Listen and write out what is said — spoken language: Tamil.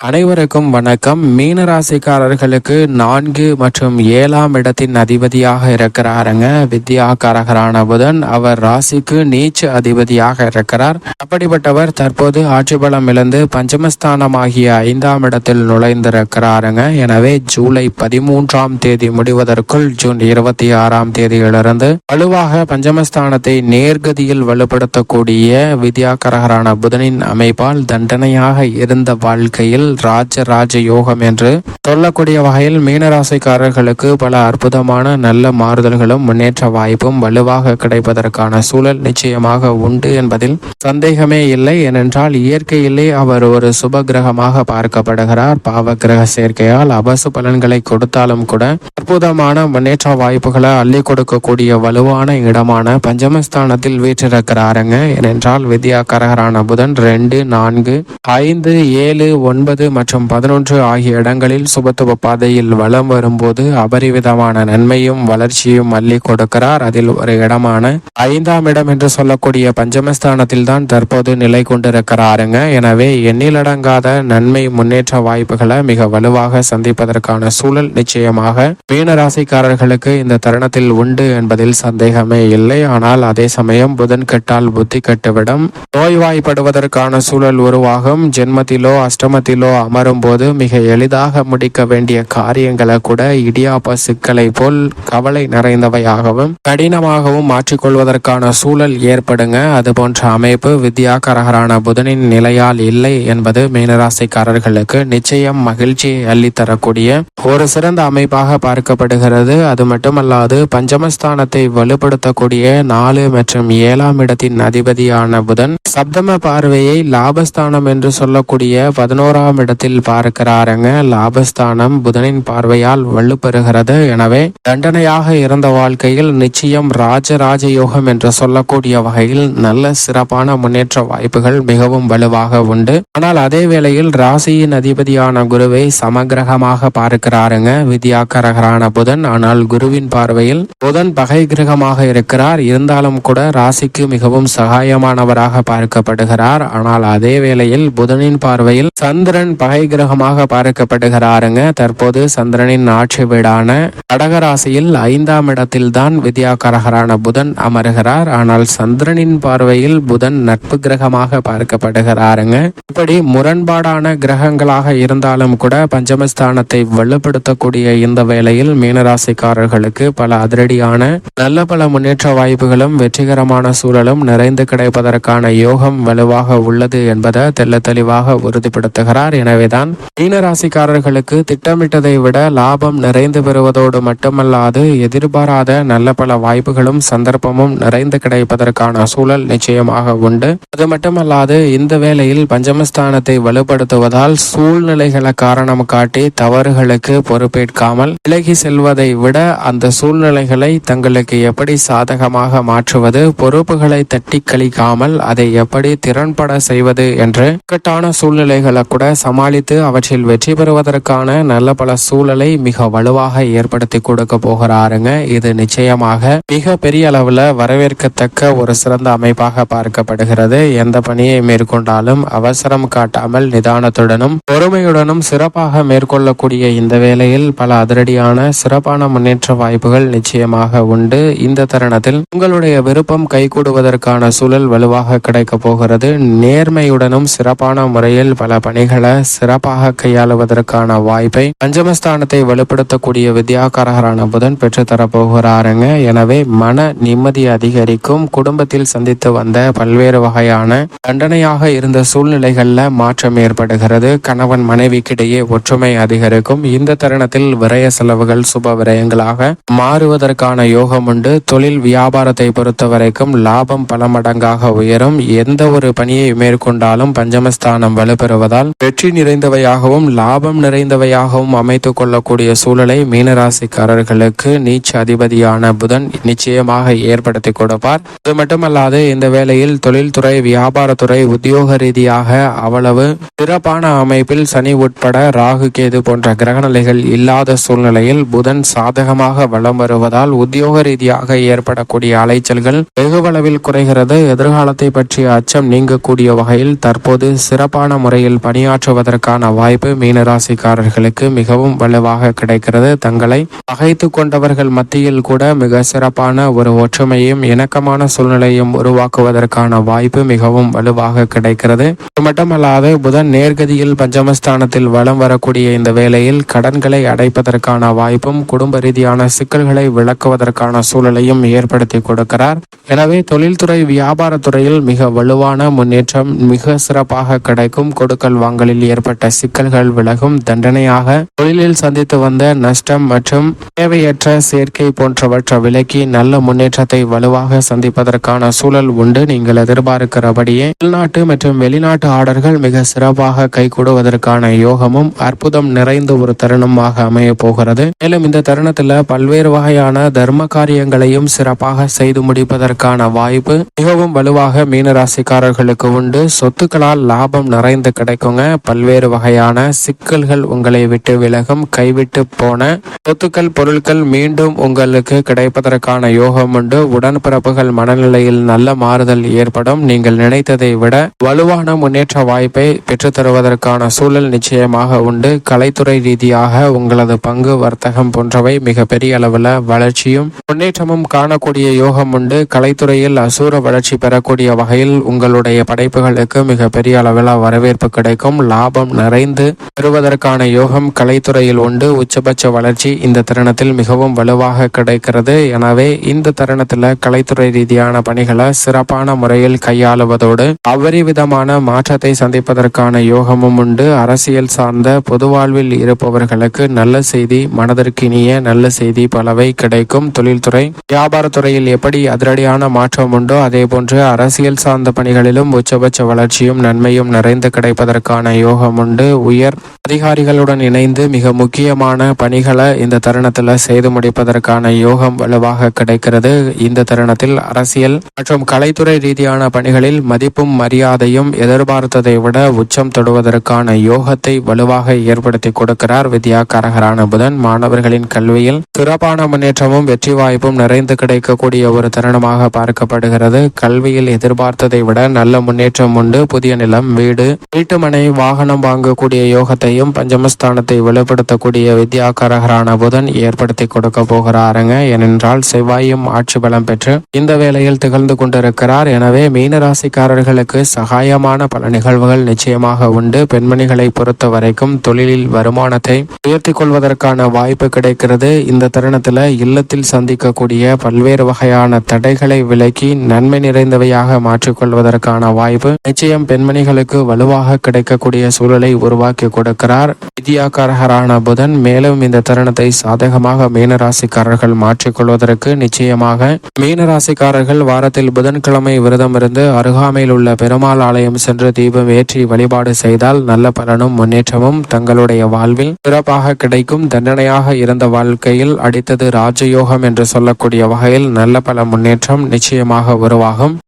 அனைவருக்கும் வணக்கம். மீன ராசிக்காரர்களுக்கு நான்கு மற்றும் ஏழாம் இடத்தின் அதிபதியாக இருக்கிறாருங்க. வித்யாகாரகரான புதன் அவர் ராசிக்கு நீச்ச அதிபதியாக இருக்கிறார். அப்படிப்பட்டவர் தற்போது ஆட்சி பலம் இழந்து பஞ்சமஸ்தானமாகிய ஐந்தாம் இடத்தில் நுழைந்திருக்கிறாருங்க. எனவே ஜூலை பதிமூன்றாம் தேதி முடிவதற்குள் ஜூன் இருபத்தி ஆறாம் தேதியிலிருந்து வலுவாக பஞ்சமஸ்தானத்தை நேர்கதியில் வலுப்படுத்தக்கூடிய வித்யாகரகரான புதனின் அமைப்பால் தண்டனையாக இருந்த வாழ்க்கையில் ராஜ ராஜ யோகம் என்று சொல்லக்கூடிய வகையில் மீனராசிக்காரர்களுக்கு பல அற்புதமான நல்ல மாறுதல்களும் முன்னேற்ற வாய்ப்பும் வலுவாக கிடைப்பதற்கான சூழல் நிச்சயமாக உண்டு என்பதில் சந்தேகமே இல்லை. ஏனென்றால் இயற்கையிலே அவர் ஒரு சுப கிரகமாக பார்க்கப்படுகிறார். பாவ கிரக சேர்க்கையால் அபசு பலன்களை கொடுத்தாலும் கூட அற்புதமான முன்னேற்ற வாய்ப்புகளை அள்ளி கொடுக்கக்கூடிய வலுவான இடமான பஞ்சமஸ்தானத்தில் வீற்றிருக்கிறாருங்க. ஏனென்றால் வித்யாகரகரான புதன் ரெண்டு நான்கு ஐந்து ஏழு ஒன்பது மற்றும் பதினொன்று ஆகிய இடங்களில் சுபத்துவ பாதையில் வலம் வரும்போது அபரிவிதமான நன்மையும் வளர்ச்சியும் அள்ளி கொடுக்கிறார். அதில் ஒரு இடமான ஐந்தாம் இடம் என்று சொல்லக்கூடிய பஞ்சமஸ்தானத்தில் தான் தற்போது நிலை கொண்டிருக்கிறாருங்க. எனவே எண்ணிலடங்காத நன்மை முன்னேற்ற வாய்ப்புகளை மிக வலுவாக சந்திப்பதற்கான சூழல் நிச்சயமாக மீனராசிக்காரர்களுக்கு இந்த தருணத்தில் உண்டு என்பதில் சந்தேகமே இல்லை. ஆனால் அதே சமயம் புதன் கெட்டால் புத்தி கெட்டுவிடும் நோய்வாய்ப்படுவதற்கான சூழல் உருவாகும். ஜென்மத்திலோ அஷ்டமத்திலோ அமரும் போது மிக எளிதாக முடிக்க வேண்டிய காரியங்களை கூட இடியாப்ப சிக்கலை போல் கவலை நிறைந்தவையாகவும் கடினமாகவும் மாற்றிக்கொள்வதற்கான சூழல் ஏற்படுங்க. அது போன்ற அமைப்பு வித்யாகரகரான புதனின் நிலையால் இல்லை என்பது மீனராசிக்காரர்களுக்கு நிச்சயம் மகிழ்ச்சியை அள்ளித்தரக்கூடிய ஒரு சிறந்த அமைப்பாக பார்க்கப்படுகிறது. அது மட்டுமல்லாது பஞ்சமஸ்தானத்தை வலுப்படுத்தக்கூடிய நாலு மற்றும் ஏழாம் இடத்தின் அதிபதியான புதன் சப்தம பார்வையை லாபஸ்தானம் என்று சொல்லக்கூடிய பதினோராம் இடத்தில் பார்க்கிறாருங்க. லாபஸ்தானம் புதனின் பார்வையால் வலுப்பெறுகிறது. எனவே தண்டனையாக இருந்த வாழ்க்கையில் நிச்சயம் ராஜராஜ யோகம் என்று சொல்லக்கூடிய வகையில் நல்ல சிறப்பான முன்னேற்ற வாய்ப்புகள் மிகவும் வலுவாக உண்டு. ஆனால் அதே வேளையில் ராசியின் அதிபதியான குருவை சமகிரகமாக பார்க்கிறாருங்க. வித்யாக்கரகரான புதன். ஆனால் குருவின் பார்வையில் புதன் பகை கிரகமாக இருக்கிறார். இருந்தாலும் கூட ராசிக்கு மிகவும் சகாயமானவராக பார்க்கப்படுகிறார். ஆனால் அதே வேளையில் புதனின் பார்வையில் சந்திரன் பகை கிரகமாக பார்க்கப்படுகிறாருங்க. தற்போது சந்திரனின் ஆட்சி வீடான கடகராசியில் ஐந்தாம் இடத்தில் தான் வித்யாகரகரான புதன் அமருகிறார். ஆனால் சந்திரனின் பார்வையில் புதன் நட்பு கிரகமாக பார்க்கப்படுகிறாருங்க. இப்படி முரண்பாடான கிரகங்களாக இருந்தாலும் கூட பஞ்சமஸ்தானத்தை வலுப்படுத்தக்கூடிய இந்த வேளையில் மீனராசிக்காரர்களுக்கு பல அதிரடியான நல்ல பல முன்னேற்ற வாய்ப்புகளும் வெற்றிகரமான சூழலும் நிறைந்து கிடைப்பதற்கான யோகம் வலுவாக உள்ளது என்பதை தெல்ல தெளிவாக உறுதிப்படுத்துகிறார். எனவேதான் மீனராசிக்காரர்களுக்கு திட்டமிட்டதை விட லாபம் நிறைந்து பெறுவதோடு மட்டுமல்லாது எதிர்பாராத நல்ல பல வாய்ப்புகளும் சந்தர்ப்பமும் நிறைந்து கிடைப்பதற்கான சூழல் நிச்சயமாக உண்டு. அது மட்டுமல்லாது இந்த வேளையில் பஞ்சமஸ்தானத்தை வலுப்படுத்துவதால் சூழ்நிலைகளை காரணம் காட்டி தவறுகளுக்கு பொறுப்பேற்காமல் விலகி செல்வதை விட அந்த சூழ்நிலைகளை தங்களுக்கு எப்படி சாதகமாக மாற்றுவது பொறுப்புகளை தட்டி கழிக்காமல் அதை எப்படி திறன்பட செய்வது என்று இக்கட்டான சூழ்நிலைகளை கூட சமாளித்து அவற்றில் வெற்றி பெறுவதற்கான நல்ல பல சூழலை மிக வலுவாக ஏற்படுத்தி கொடுக்க போகிறாருங்க. இது நிச்சயமாக மிக பெரிய அளவுல வரவேற்கத்தக்க ஒரு சிறந்த அமைப்பாக பார்க்கப்படுகிறது. எந்த பணியை மேற்கொண்டாலும் அவசரம் காட்டாமல் நிதானத்துடனும் பொறுமையுடனும் சிறப்பாக மேற்கொள்ளக்கூடிய இந்த வேளையில் பல அதிரடியான சிறப்பான முன்னேற்ற வாய்ப்புகள் நிச்சயமாக உண்டு. இந்த தருணத்தில் உங்களுடைய விருப்பம் கைகூடுவதற்கான சூழல் வலுவாக கிடைக்க போகிறது. நேர்மையுடனும் சிறப்பான முறையில் பல பணிகளை சிறப்பாக கையாளுவதற்கான வாய்ப்பை பஞ்சமஸ்தானத்தை வலுப்படுத்தக்கூடிய வித்யாகாரகரான புதன் பெற்றுத்தர போகிறாருங்க எனவே மன நிம்மதி அதிகரிக்கும். குடும்பத்தில் சந்தித்து வந்த பல்வேறு வகையான தண்டனையாக இருந்த சூழ்நிலைகள்ல மாற்றம் ஏற்படுகிறது. கணவன் மனைவிக்கிடையே ஒற்றுமை அதிகரிக்கும். இந்த தருணத்தில் விரய செலவுகள் சுப விரயங்களாக மாறுவதற்கான யோகம் உண்டு. தொழில் வியாபாரத்தை பொறுத்த வரைக்கும் லாபம் பல மடங்காக உயரும். எந்த ஒரு பணியை மேற்கொண்டாலும் பஞ்சமஸ்தானம் வலுப்பெறுவதால் வெற்றி நிறைந்தவையாகவும் லாபம் நிறைந்தவையாகவும் அமைத்து கொள்ளக்கூடிய சூழலை மீனராசிக்காரர்களுக்கு நீச்ச அதிபதியான புதன் நிச்சயமாக ஏற்படுத்தி கொடுப்பார். அது மட்டுமல்லாது இந்த வேளையில் தொழில்துறை வியாபாரத்துறை உத்தியோக ரீதியாக அவ்வளவு சிறப்பான அமைப்பில் சனி உட்பட ராகு கேது போன்ற கிரகநிலைகள் இல்லாத சூழ்நிலையில் புதன் சாதகமாக வலம் வருவதால் உத்தியோக ரீதியாக ஏற்படக்கூடிய அலைச்சல்கள் வெகுவளவில் குறைகிறது. எதிர்காலத்தை பற்றிய அச்சம் நீங்கக்கூடிய வகையில் தற்போது சிறப்பான முறையில் பணியாற்ற மாற்றுவதற்கான வாய்ப்பு மீனராசிக்காரர்களுக்கு மிகவும் வலுவாக கிடைக்கிறது. தங்களை பகைத்து கொண்டவர்கள் மத்தியில் கூட மிக சிறப்பான ஒரு ஒற்றுமையும் இணக்கமான சூழ்நிலையும் உருவாக்குவதற்கான வாய்ப்பு மிகவும் வலுவாக கிடைக்கிறது. இது மட்டுமல்லாது புதன் நேர்கதியில் பஞ்சமஸ்தானத்தில் வளம் வரக்கூடிய இந்த வேளையில் கடன்களை அடைப்பதற்கான வாய்ப்பும் குடும்ப ரீதியான சிக்கல்களை விளக்குவதற்கான சூழலையும் ஏற்படுத்தி கொடுக்கிறார். எனவே தொழில்துறை வியாபாரத்துறையில் மிக வலுவான முன்னேற்றம் மிக சிறப்பாக கிடைக்கும். கொடுக்கல் வாங்கலில் ஏற்பட்ட சிக்கல்கள் விலகும் தண்டனையாக தொழிலில் சந்தித்து வந்த நஷ்டம் மற்றும் தேவையற்ற சேர்க்கை போன்றவற்றை விலக்கி நல்ல முன்னேற்றத்தை வலுவாக சந்திப்பதற்கான சூழல் உண்டு. நீங்கள் எதிர்பார்க்கிறபடியே உள்நாட்டு மற்றும் வெளிநாட்டு ஆர்டர்கள் மிக சிறப்பாக கைகூடுவதற்கான யோகமும் அற்புதம் நிறைந்த ஒரு தருணமாக அமைய போகிறது. மேலும் இந்த தருணத்துல பல்வேறு வகையான தர்ம காரியங்களையும் சிறப்பாக செய்து முடிப்பதற்கான வாய்ப்பு மிகவும் வலுவாக மீனராசிக்காரர்களுக்கு உண்டு. சொத்துக்களால் லாபம் நிறைந்து கிடைக்குங்க. பல்வேறு வகையான சிக்கல்கள் உங்களை விட்டு விலகும் கைவிட்டு போன சொத்துக்கள் பொருட்கள் மீண்டும் உங்களுக்கு கிடைப்பதற்கான யோகம் உண்டு. உடன்பிறப்புகள் மனநிலையில் நல்ல மாறுதல் ஏற்படும். நீங்கள் நினைத்ததை விட வலுவான முன்னேற்ற வாய்ப்பை பெற்றுத்தருவதற்கான சூழல் நிச்சயமாக உண்டு. கலைத்துறை ரீதியாக உங்களது பங்கு வர்த்தகம் போன்றவை மிகப்பெரிய அளவில் வளர்ச்சியும் முன்னேற்றமும் காணக்கூடிய யோகம் உண்டு. கலைத்துறையில் அசூர வளர்ச்சி பெறக்கூடிய வகையில் உங்களுடைய படைப்புகளுக்கு மிக பெரிய அளவில் வரவேற்பு கிடைக்கும். லாபம் நிறைந்து பெறுவதற்கான யோகம் கலைத்துறையில் உண்டு. உச்சபட்ச வளர்ச்சி இந்த தருணத்தில் மிகவும் வலுவாக கிடைக்கிறது. எனவே இந்த தருணத்தில் கலைத்துறை ரீதியான பணிகளை சிறப்பான முறையில் கையாளுவதோடு அவ்வரிவிதமான மாற்றத்தை சந்திப்பதற்கான யோகமும் உண்டு. அரசியல் சார்ந்த பொது வாழ்வில் இருப்பவர்களுக்கு நல்ல செய்தி மனதிற்கினிய நல்ல செய்தி பலவை கிடைக்கும். தொழில்துறை வியாபாரத்துறையில் எப்படி அதிரடியான மாற்றம் உண்டோ அதே போன்று அரசியல் சார்ந்த பணிகளிலும் உச்சபட்ச வளர்ச்சியும் நன்மையும் நிறைந்து கிடைப்பதற்கான யோகம் உண்டு உயர் அதிகாரிகளுடன் இணைந்து மிக முக்கியமான பணிகளை இந்த தருணத்தில் செய்து முடிப்பதற்கான யோகம் வலுவாக கிடைக்கிறது. இந்த தருணத்தில் அரசியல் மற்றும் கலைத்துறை ரீதியான பணிகளில் மதிப்பும் மரியாதையும் எதிர்பார்த்ததை விட உச்சம் தொடுவதற்கான யோகத்தை வலுவாக ஏற்படுத்தி கொடுக்கிறார் வித்யா வித்யாகாரகரான புதன். மாணவர்களின் கல்வியில் சிறப்பான முன்னேற்றமும் வெற்றி வாய்ப்பும் நிறைந்து கிடைக்கக்கூடிய ஒரு தருணமாக பார்க்கப்படுகிறது. கல்வியில் எதிர்பார்த்ததை விட நல்ல முன்னேற்றம் உண்டு. புதிய நிலம் வீடு வீட்டுமனை வாகனம் வாங்கக்கூடிய யோகத்தையும் பஞ்சமஸ்தானத்தை வெளிப்படுத்தக்கூடிய வித்யாகரகரான புதன் ஏற்படுத்தி கொடுக்க போகிறாருங்க. ஏனென்றால் செவ்வாயும் ஆட்சி பலம் பெற்று இந்த வேளையில் திகழ்ந்து கொண்டிருக்கிறார். எனவே மீனராசிக்காரர்களுக்கு சகாயமான பல நிகழ்வுகள் நிச்சயமாக உண்டு. பெண்மணிகளை பொறுத்த வரைக்கும் தொழிலில் வருமானத்தை உயர்த்தி கொள்வதற்கான வாய்ப்பு கிடைக்கிறது. இந்த தருணத்தில் இல்லத்தில் சந்திக்கக்கூடிய பல்வேறு வகையான தடைகளை விலக்கி நன்மை நிறைந்தவையாக மாற்றிக்கொள்வதற்கான வாய்ப்பு நிச்சயம் பெண்மணிகளுக்கு வலுவாக கிடைக்கக்கூடிய சூழலை உருவாக்கி கொடுக்கிறார். வித்யாகாரகரான புதன் மேலும் இந்த தருணத்தை சாதகமாக மீனராசிக்காரர்கள் மாற்றிக்கொள்வதற்கு நிச்சயமாக மீனராசிக்காரர்கள் வாரத்தில் புதன்கிழமை விரதம் இருந்து அருகாமையில் உள்ள பெருமாள் ஆலயம் சென்று தீபம் ஏற்றி வழிபாடு செய்தால் நல்ல பலனும் முன்னேற்றமும் தங்களுடைய வாழ்வில் சிறப்பாக கிடைக்கும். தண்டனையாக இருந்த வாழ்க்கையில் அடித்தது ராஜயோகம் என்று சொல்லக்கூடிய வகையில் நல்ல பல முன்னேற்றம் நிச்சயமாக உருவாகும்.